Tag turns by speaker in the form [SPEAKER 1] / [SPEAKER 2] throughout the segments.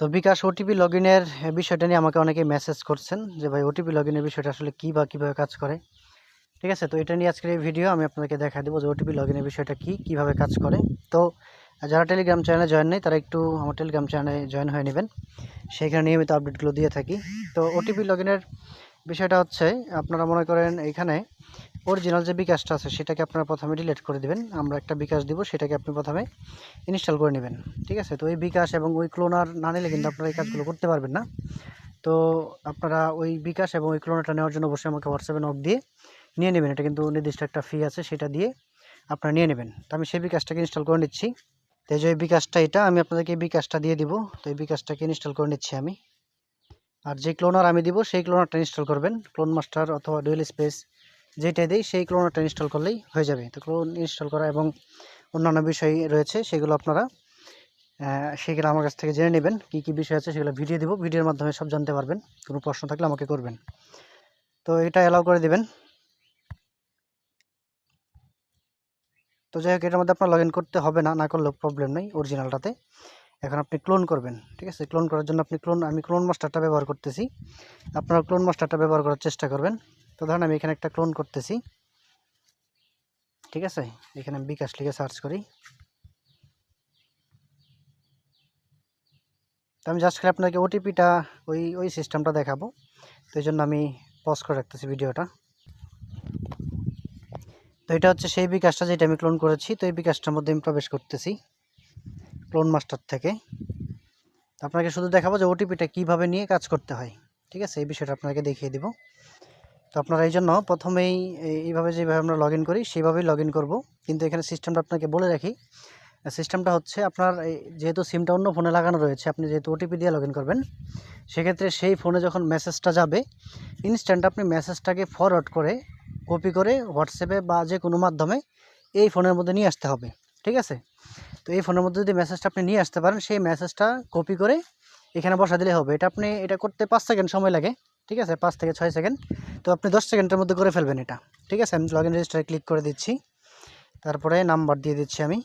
[SPEAKER 1] তো বিকাশ OTP log ইনের বিষয়টা নিয়ে আমাকে অনেকে মেসেজ করছেন যে, ভাই ওটিপি লগ ইনের বিষয়টা আসলে কী বা কীভাবে কাজ করে? ঠিক আছে? তো এটা নিয়ে আজকের এই ভিডিও আমি আপনাদেরকে দেখা দেবো যে ওটিপি লগ ইনের বিষয়টা কী, কীভাবে কাজ করে। তো যারা টেলিগ্রাম চ্যানেলে জয়েন নেই, তারা একটু আমার টেলিগ্রাম চ্যানেলে জয়েন হয়ে নেবেন। সেইখানে নিয়মিত আপডেটগুলো দিয়ে থাকি। তো ওটিপি লগ ইনের বিষয়টা হচ্ছে, আপনারা মনে করেন এইখানে অরিজিনাল যে বিকাশটা আছে, সেটাকে আপনারা প্রথমে ডিলিট করে দিবেন। আমরা একটা বিকাশ দিব, সেটাকে আপনি প্রথমে ইনস্টল করে নেবেন। ঠিক আছে? তো ওই বিকাশ এবং ওই ক্লোনার না নিলে কিন্তু আপনারা এই কাজগুলো করতে পারবেন না। তো আপনারা ওই বিকাশ এবং ওই ক্লোনারটা নেওয়ার জন্য অবশ্যই আমাকে হোয়াটসঅ্যাপে নক দিয়ে নিয়ে নেবেন। এটা কিন্তু নির্দিষ্ট একটা ফি আছে, সেটা দিয়ে আপনারা নিয়ে নেবেন। তো আমি সেই বিকাশটাকে ইনস্টল করে নিচ্ছি। তো এই যে বিকাশটা এটা, আমি আপনাদেরকে এই বিকাশটা দিয়ে দিব। তো এই বিকাশটাকে ইনস্টল করে নিচ্ছি আমি। আর যে ক্লোনার আমি দিব, সেই ক্লোনারটা ইনস্টল করবেন। ক্লোন মাস্টার অথবা ডুয়েল স্পেস যেটা দিই, সেই ক্লোনারটা ইনস্টল করলেই হয়ে যাবে। তো ক্লোন ইনস্টল করা এবং অন্যান্য বিষয় রয়েছে, সেগুলো আপনারা সেগুলো আমার কাছ থেকে জেনে নেবেন, কী কী বিষয় আছে সেগুলো ভিডিও দিব ভিডিওর মাধ্যমে সব জানতে পারবেন, কোনো প্রশ্ন থাকলে আমাকে করবেন। তো এটা অ্যালাউ করে দেবেন। তো যাই হোক, এটার মধ্যে আপনার লগ করতে হবে না না করলেও প্রবলেম নেই অরিজিনালটাতে এখন আপনি ক্লোন করবেন, ঠিক আছে? ক্লোন করার জন্য আপনি ক্লোন আমি ক্লোন মাস্টারটা ব্যবহার করতেছি। আপনারা ক্লোন মাস্টারটা ব্যবহার করার চেষ্টা করবেন। তো ধরেন আমি এখানে একটা ক্লোন করতেছি। ঠিক আছে? এখানে আমি বিকাশ লিখে সার্চ করি। তো আমি জাস্ট খালি আপনাকে ওটিপিটা ওই ওই সিস্টেমটা দেখাবো। তো এই জন্য আমি পজ করে রাখতেছি ভিডিওটা। তো এটা হচ্ছে সেই বিকাশটা যেটা আমি ক্লোন করেছি। তো এই বিকাশটার মধ্যে আমি প্রবেশ করতেছি ক্লোন মাস্টার থেকে। আপনাকে শুধু দেখাবো যে ওটিপিটা কীভাবে নিয়ে কাজ করতে হয়। ঠিক আছে? এই বিষয়টা আপনাকে দেখিয়ে দিব। তো আপনারা এই জন্য প্রথমেই এইভাবে যেভাবে আমরা লগ করি, সেইভাবেই লগ করব। কিন্তু এখানে সিস্টেমটা আপনাকে বলে রাখি সিস্টেমটা হচ্ছে আপনার যেহেতু সিমটা অন্য ফোনে লাগানো রয়েছে, আপনি যেহেতু ওটিপি দিয়ে লগ করবেন, সেক্ষেত্রে সেই ফোনে যখন মেসেজটা যাবে ইনস্ট্যান্ট আপনি মেসেজটাকে ফরওয়ার্ড করে কপি করে হোয়াটসঅ্যাপে বা যে কোনো মাধ্যমে এই ফোনের মধ্যে নিয়ে আসতে হবে, ঠিক আছে? তো এই ফোনের মধ্যে যদি মেসেজটা আপনি নিয়ে আসতে পারেন, সেই মেসেজটা কপি করে এখানে বসা দিলে হবে। এটা আপনি, এটা করতে পাঁচ সেকেন্ড সময় লাগে। ঠিক আছে? পাঁচ থেকে ছয় সেকেন্ড। তো আপনি দশ সেকেন্ডের মধ্যে করে ফেলবেন এটা। ঠিক আছে? আমি লগ ইন রেজিস্টারে ক্লিক করে দিচ্ছি। তারপরে নাম্বার দিয়ে দিচ্ছি আমি।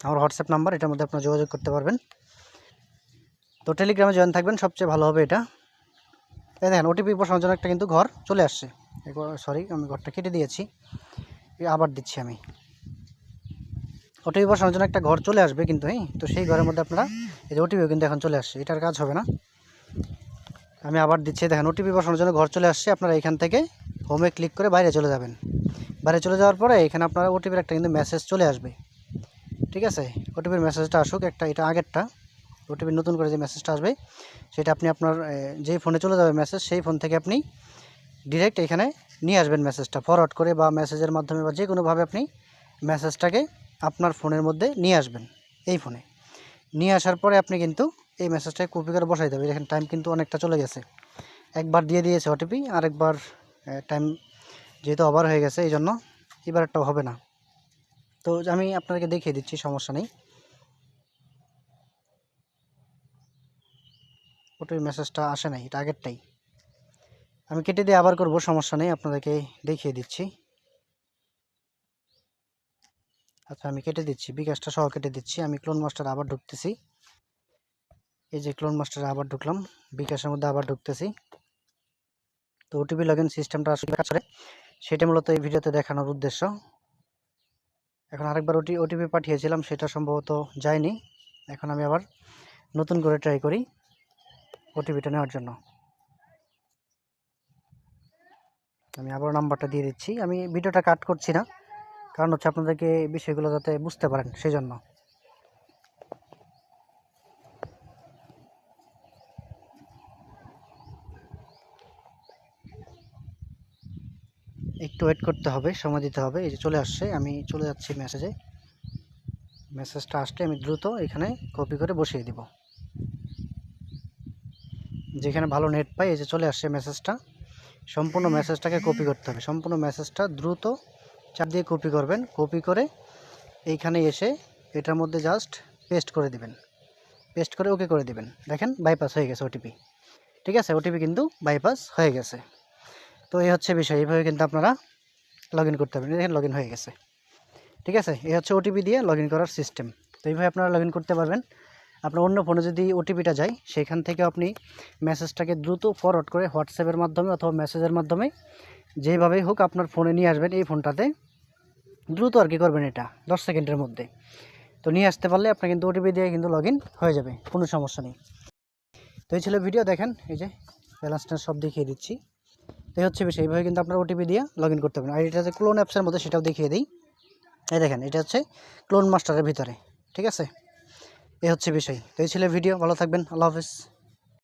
[SPEAKER 1] আমার হোয়াটসঅ্যাপ নাম্বার এটার মধ্যে আপনারা যোগাযোগ করতে পারবেন। তো টেলিগ্রামে জয়েন থাকবেন, সবচেয়ে ভালো হবে এটা। এই দেখেন ওটিপি বসানোর জন্য একটা কিন্তু ঘর চলে আসছে। সরি আমি ঘরটা কেটে দিয়েছি। আবার দিচ্ছি আমি। ওটিপি বসানোর জন্য একটা ঘর চলে আসবে কিন্তু হ্যাঁ? তো সেই ঘরের মধ্যে আপনারা, এই যে ওটিপিও কিন্তু এখন চলে আসছে। এটার কাজ হবে না। আমি আবার দিচ্ছি, দেখেন ওটিপি বসানোর জন্য ঘর চলে আসছে। আপনারা এখান থেকে হোমে ক্লিক করে বাইরে চলে যাবেন। বাইরে চলে যাওয়ার পরে এখানে আপনারা ওটিপির একটা কিন্তু মেসেজ চলে আসবে। ঠিক আছে? ওটিপির মেসেজটা আসুক, একটা এটা আগেরটা। ওটিপির নতুন করে যে মেসেজটা আসবে, সেটা আপনি আপনার যেই ফোনে চলে যাবে মেসেজ সেই ফোন থেকে আপনি ডিরেক্ট এখানে নিয়ে আসবেন মেসেজটা ফরওয়ার্ড করে বা মেসেজের মাধ্যমে বা যে কোনোভাবে আপনি মেসেজটাকে আপনার ফোনের মধ্যে নিয়ে আসবেন, এই ফোনে নিয়ে আসার পরে আপনি কিন্তু এই মেসেজটাকে কপি করে বসাই দেবেন দেখেন টাইম কিন্তু অনেকটা চলে গেছে। একবার দিয়ে দিয়েছে ওটিপি আরেকবার টাইম যেহেতু ওভার হয়ে গেছে এই জন্য এবার একটা হবে না। তো আমি আপনাদেরকে দেখিয়ে দিচ্ছি, সমস্যা নেই। ওটিপি মেসেজটা আসে নাই, এটা আগেরটাই। আমি কেটে দিয়ে আবার করব, সমস্যা নেই, আপনাদেরকে দেখিয়ে দিচ্ছি। আচ্ছা আমি কেটে দিচ্ছি। বিকাশটা সহ কেটে দিচ্ছি। আমি ক্লোন মাস্টার আবার ঢুকতেছি। এই যে ক্লোন মাস্টারে আবার ঢুকলাম। বিকাশের মধ্যে আবার ঢুকতেছি। তো ওটিপি লগ ইন সিস্টেমটা আসলে কাজ করে। সেটা মূলত এই ভিডিওতে দেখানোর উদ্দেশ্য। এখন আরেকবার ওটি ওটিপি পাঠিয়েছিলাম। সেটা সম্ভবত যায়নি। এখন আমি আবার নতুন করে ট্রাই করি ওটিপিটা নেওয়ার জন্য। আমি আবার নাম্বারটা দিয়ে দিচ্ছি। আমি ভিডিওটা কাট করছি না। কারণ হচ্ছে আপনাদেরকে এই বিষয়গুলো যাতে বুঝতে পারেন সেই জন্য একটু ওয়েট করতে হবে, সময় দিতে হবে। এই যে চলে আসছে, আমি চলে যাচ্ছি মেসেজে মেসেজটা আসলে আমি দ্রুত এখানে কপি করে বসিয়ে দিব। যেখানে ভালো নেট পাই, এই যে চলে আসছে মেসেজটা সম্পূর্ণ মেসেজটাকে কপি করতে হবে। সম্পূর্ণ মেসেজটা দ্রুত চাপ দিয়ে কপি করবেন। কপি করে এইখানে এসে এটার মধ্যে জাস্ট পেস্ট করে দিবেন। পেস্ট করে ওকে করে দিবেন। দেখেন বাইপাস হয়ে গেছে ওটিপি ঠিক আছে? ওটিপি কিন্তু বাইপাস হয়ে গেছে। তো এই হচ্ছে বিষয়। এইভাবে কিন্তু আপনারা লগ করতে পারবেন। দেখেন লগ হয়ে গেছে। ঠিক আছে? এই হচ্ছে ওটিপি দিয়ে লগ করার সিস্টেম তো এইভাবে আপনারা লগ করতে পারবেন। আপনার অন্য ফোনে যদি ওটিপিটা যায়, সেখান থেকে আপনি মেসেজটাকে দ্রুত ফরওয়ার্ড করে হোয়াটসঅ্যাপের মাধ্যমে অথবা মেসেজের মাধ্যমে যেভাবেই হোক আপনার ফোনে নিয়ে আসবেন এই ফোনটাতে। দ্রুত আর কি করবেন এটা, দশ সেকেন্ডের মধ্যে। তো নিয়ে আসতে পারলে আপনার কিন্তু ওটিপি দিয়ে কিন্তু লগ হয়ে যাবে, কোনো সমস্যা নেই। তো এই ছিল ভিডিও দেখেন, এই যে ব্যালেন্সটা সব দেখিয়ে দিচ্ছি। তো এই হচ্ছে বিষয়, এইভাবে কিন্তু আপনার ওটিপি দিয়ে লগ করতে পারেন আর এটা যে ক্লোন অ্যাপসের মধ্যে সেটাও দেখিয়ে দিই। এই দেখেন, এটা হচ্ছে ক্লোন মাস্টারের ভিতরে, ঠিক আছে? এই হচ্ছে বিষয়। তো এই ছিল ভিডিও ভালো থাকবেন, আল্লাহ হাফিজ।